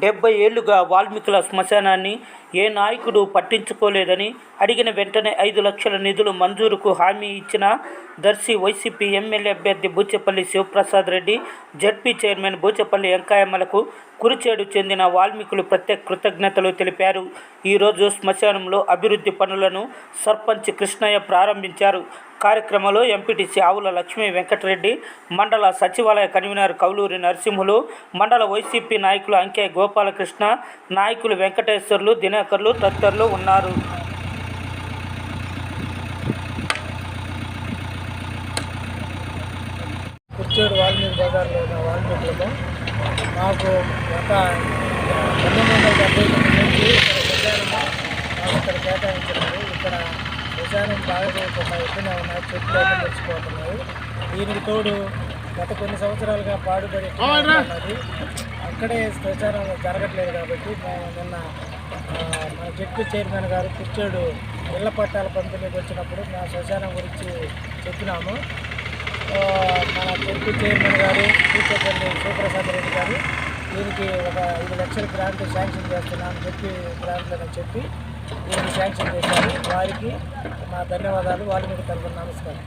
డెబ్బై ఏళ్ళుగా వాల్మీకుల శ్మశానాన్ని ఏ నాయకుడు పట్టించుకోలేదని అడిగిన వెంటనే ఐదు లక్షల నిధులు మంజూరుకు హామీ ఇచ్చిన దర్శి వైసీపీ ఎమ్మెల్యే అభ్యర్థి బూచెపల్లి శివప్రసాద్ రెడ్డి జడ్పీ చైర్మన్ బూచెపల్లి వెంకాయమ్మలకు కురిచేడు చెందిన వాల్మీకులు ప్రత్యేక కృతజ్ఞతలు తెలిపారు. ఈరోజు శ్మశానంలో అభివృద్ధి పనులను సర్పంచ్ కృష్ణయ్య ప్రారంభించారు. కార్యక్రమంలో ఎంపీటీసీ ఆవుల లక్ష్మీ వెంకటరెడ్డి మండల సచివాలయ కన్వీనర్ కౌలూరి నరసింహులు మండల వైసీపీ నాయకులు అంకే గోపాలకృష్ణ నాయకులు వెంకటేశ్వర్లు దినకర్లు తదితరులు ఉన్నారు. కుర్చేడు వాల్మీకి బజార్లో ఉన్న వాల్మీకులము మాకు గత పంతొమ్మిది వందల డెబ్బై తొమ్మిది నుంచి మాకు ఇక్కడ కేటాయించినారు. ఇక్కడ శ్మశానం బాగా చేయకుండా ఎక్కడనే ఉన్నాయి చెట్లు అయితే తెచ్చిపోతున్నాయి దీనికి తోడు గత కొన్ని సంవత్సరాలుగా పాడుపడి ఉన్నది. అక్కడే ప్రచారం జరగట్లేదు కాబట్టి నిన్న మన జట్టు చైర్మన్ గారు కూర్చోడు ఇళ్ళ పట్టాల పంపిణీకి వచ్చినప్పుడు మా శ్మశానం గురించి చెప్పినాము. మన జట్టు చైర్మన్ గారు కూర్చోపల్లి శివప్రసాద్ రెడ్డి గారు దీనికి ఒక ఐదు లక్షల గ్రాంట్ శాంక్షన్ చేస్తున్నాను చెప్పి గ్రాంట్లని చెప్పి దీనికి శాంక్షన్ చేశారు. వారికి మా ధన్యవాదాలు. వాల్మీకి తరఫున నమస్కారం.